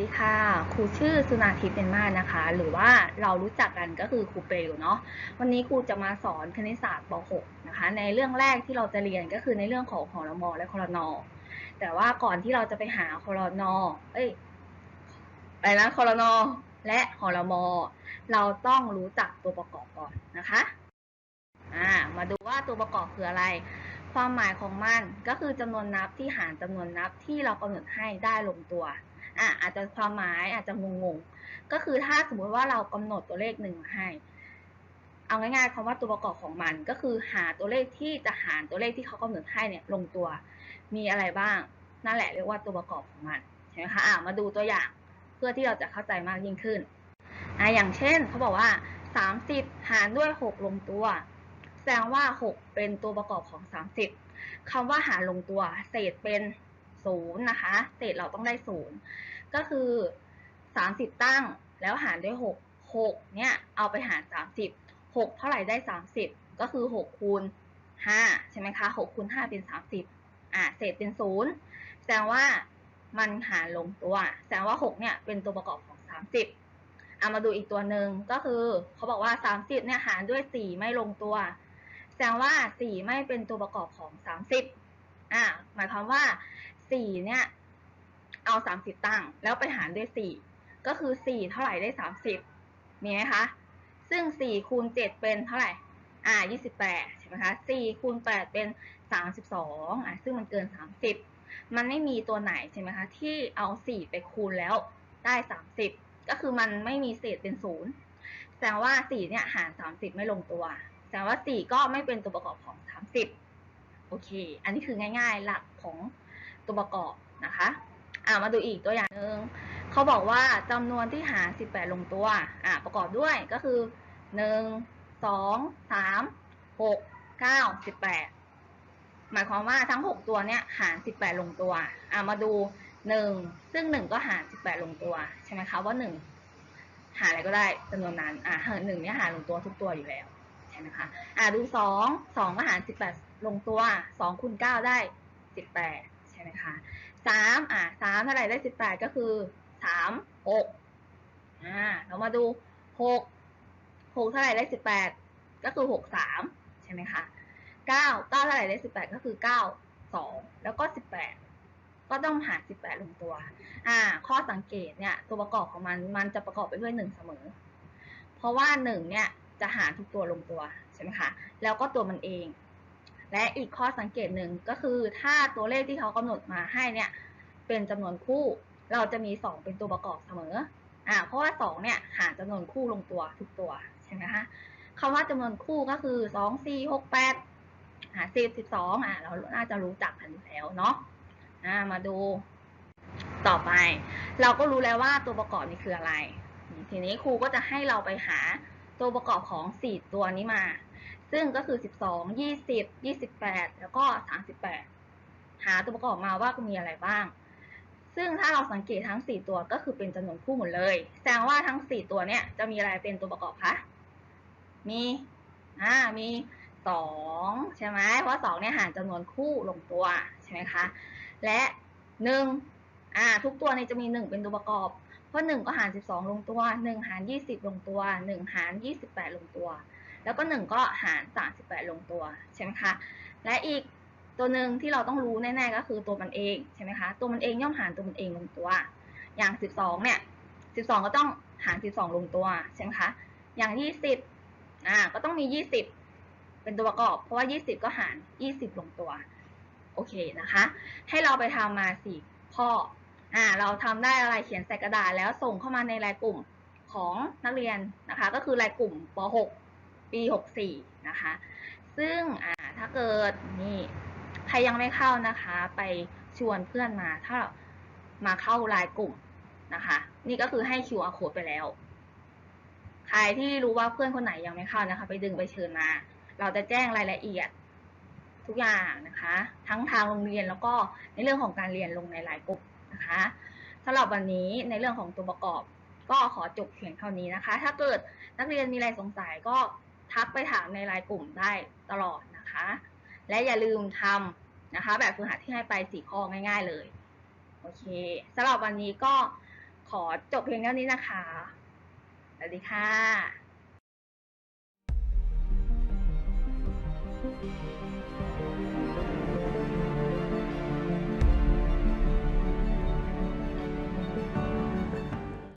ดีค่ะ ครูชื่อสุนาทิพย์เป็นมานะคะ หรือว่าเรารู้จักกันก็คือครูเปลวเนาะ วันนี้ครูจะมาสอนคณิตศาสตร์ป .6 นะคะ ในเรื่องแรกที่เราจะเรียนก็คือในเรื่องของหอรมอและคอรนอ แต่ว่าก่อนที่เราจะไปหาคอรนอ เอ้ย อะไรนะคอรนอ และหอรมอ เราต้องรู้จักตัวประกอบก่อนนะคะ อ่า มาดูว่าตัวประกอบคืออะไรความหมายของมันก็คือจำนวนนับที่หารจำนวนนับที่เรากำหนดให้ได้ลงตัว อะอาจจะความหมายอาจจะงงๆ ก็คือถ้าสมมุติว่าเรากำหนดตัวเลขหนึ่งมาให้ เอาง่ายๆคำว่าตัวประกอบของมัน ก็คือหาตัวเลขที่จะหารตัวเลขที่เขากำหนดให้เนี่ยลงตัว มีอะไรบ้าง นั่นแหละเรียกว่าตัวประกอบของมันใช่ไหมคะอะมาดูตัวอย่างเพื่อที่เราจะเข้าใจมากยิ่งขึ้นอะอย่างเช่นเขาบอกว่า 30 หารด้วย 6 ลงตัว แสดงว่า 6 เป็นตัวประกอบของ 30คำว่าหารลงตัว เศษเป็น ศูนย์นะคะ เศษเราต้องได้ศูนย์ก็คือ 30 ตั้งแล้วหารด้วย 6 6เนี่ยเอาไปหาร 30 6 เท่าไหร่ได้ 30 ก็คือ 6 คูณ 5 ใช่ไหมคะ 6 คูณ 5 เป็น 30 อ่าเศษเป็นศูนย์แสดงว่ามันหารลงตัว แสดงว่า 6 เนี่ยเป็นตัวประกอบของ 30เอามาดูอีกตัวหนึ่งก็คือเขาบอกว่า 30เนี่ยหารด้วย 4 ไม่ลงตัว แสดงว่า 4 ไม่เป็นตัวประกอบของ 30อ่าหมายความว่า 4เนี่ย เอา30ตั้ง แล้วไปหารด้วย4ก็คือ4เท่าไหร่ได้30มีไหมคะ ซึ่ง4คูณ7เป็นเท่าไหร่ อ่า28ใช่ไหมคะ4คูณ8เป็น32อ่าซึ่งมันเกิน30มันไม่มีตัวไหนใช่ไหมคะ ที่เอา4ไปคูณแล้วได้30ก็คือมันไม่มีเศษเป็น0แสดงว่า4เนี่ยหาร30ไม่ลงตัว แสดงว่า4ก็ไม่เป็นตัวประกอบของ30โอเค อันนี้คือง่าย ๆ หลักของ ตัวประกอบนะคะอ่ามาดูอีกตัวอย่างหนึ่งเขาบอกว่าจำนวนที่หาร 18 ลงตัวอ่าประกอบด้วยก็คือ 1 2 3 6 9 18 หมายความว่าทั้ง 6 ตัวเนี้ยหาร 18 ลงตัวอ่ามาดู 1 ซึ่ง 1 ก็หาร 18 ลงตัวใช่ไหมคะว่า 1 หารอะไรก็ได้จำนวนนั้นอ่าหนึ่งเนี่ยหารลงตัวทุกตัวอยู่แล้วใช่ไหมคะอ่าดู 2 2 ก็หาร 18 ลงตัว2คูณ9ได้ 18 ช่ไหมคะสามอะสามเท่าไหร่ได้สิบแปดก็คือสามหกอ่าเรามาดูหกหกเท่าไหร่ได้สิบแปดก็คือหกสามใช่ไหมคะเก้าเก้าเท่าไหร่ได้สิบแปดก็คือเก้าสองแล้วก็สิบแปดก็ต้องหารสิบแปดลงตัว อ่า ข้อสังเกตเนี่ย ตัวประกอบของมันมันจะประกอบไปด้วยหนึ่งเสมอ เพราะว่าหนึ่งเนี่ยจะหารทุกตัวลงตัวใช่ไหมคะ แล้วก็ตัวมันเอง และอีกข้อสังเกตหนึ่งก็คือถ้าตัวเลขที่เขากำหนดมาให้เนี่ยเป็นจำนวนคู่ เราจะมี 2 เป็นตัวประกอบเสมออ่าเพราะว่า 2 เนี่ยหารจำนวนคู่ลงตัวทุกตัวใช่ไหมคะคำว่าจำนวนคู่ก็คือ 2 4 6 8หา10 12อ่าเราน่าจะรู้จักกันแล้วเนาะอ่ามาดูต่อไป เราก็รู้แล้วว่าตัวประกอบนี้คืออะไร ทีนี้ครูก็จะให้เราไปหา ตัวประกอบของ 4 ตัวนี้มา ซึ่งก็คือ 12 20 28 แล้วก็ 38 หาตัวประกอบมาว่ามีอะไรบ้าง ซึ่งถ้าเราสังเกตทั้ง 4 ตัวก็คือเป็นจำนวนคู่หมดเลย แสดงว่าทั้ง 4 ตัวเนี้ยจะมีอะไรเป็นตัวประกอบคะ มี อ่า มี 2 ใช่ไหมเพราะ2เนี่ยหารจำนวนคู่ลงตัวใช่ไหมคะ และ 1 อ่า ทุกตัวนี้จะมี 1 เป็นตัวประกอบ เพราะ1ก็หาร 12 ลงตัว 1 หาร 20 ลงตัว 1 หาร 28 ลงตัว แล้วก็ 1 ก็หาร 38 ลงตัวใช่ไหมคะ และอีกตัวหนึ่งที่เราต้องรู้แน่ๆก็คือตัวมันเองใช่ไหมคะ ตัวมันเองย่อมหารตัวมันเองลงตัว อย่าง 12 เนี่ย 12 ก็ต้องหาร 12 ลงตัวใช่ไหมคะ อย่าง 20 อ่า ก็ต้องมี 20 เป็นตัวประกอบ เพราะว่า 20 ก็หาร 20 ลงตัว โอเคนะคะ ให้เราไปทำมา 4 ข้อ อ่าเราทำได้อะไรเขียนใส่กระดาษแล้วส่งเข้ามาในรายกลุ่มของนักเรียนนะคะ ก็คือรายกลุ่มป .6 ปี 64 นะคะ ซึ่งอ่าถ้าเกิดนี่ใครยังไม่เข้านะคะ ไปชวนเพื่อนมาถ้ามาเข้ารายกลุ่มนะคะ นี่ก็คือให้ QR code ไปแล้ว ใครที่รู้ว่าเพื่อนคนไหนยังไม่เข้านะคะ ไปดึงไปเชิญมา เราจะแจ้งรายละเอียดทุกอย่างนะคะ ทั้งทางโรงเรียนแล้วก็ในเรื่องของการเรียนลงในรายกลุ่ม นะคะสำหรับวันนี้ในเรื่องของตัวประกอบ ก็ขอจบเพียงเท่านี้นะคะ ถ้าเกิดนักเรียนมีอะไรสงสัยก็ทักไปถามในรายกลุ่มได้ตลอดนะคะ และอย่าลืมทำนะคะ แบบฝึกหัดที่ให้ไปสี่ข้อง่ายๆเลยโอเคสำหรับวันนี้ก็ขอจบเพียงเท่านี้นะคะสวัสดีค่ะ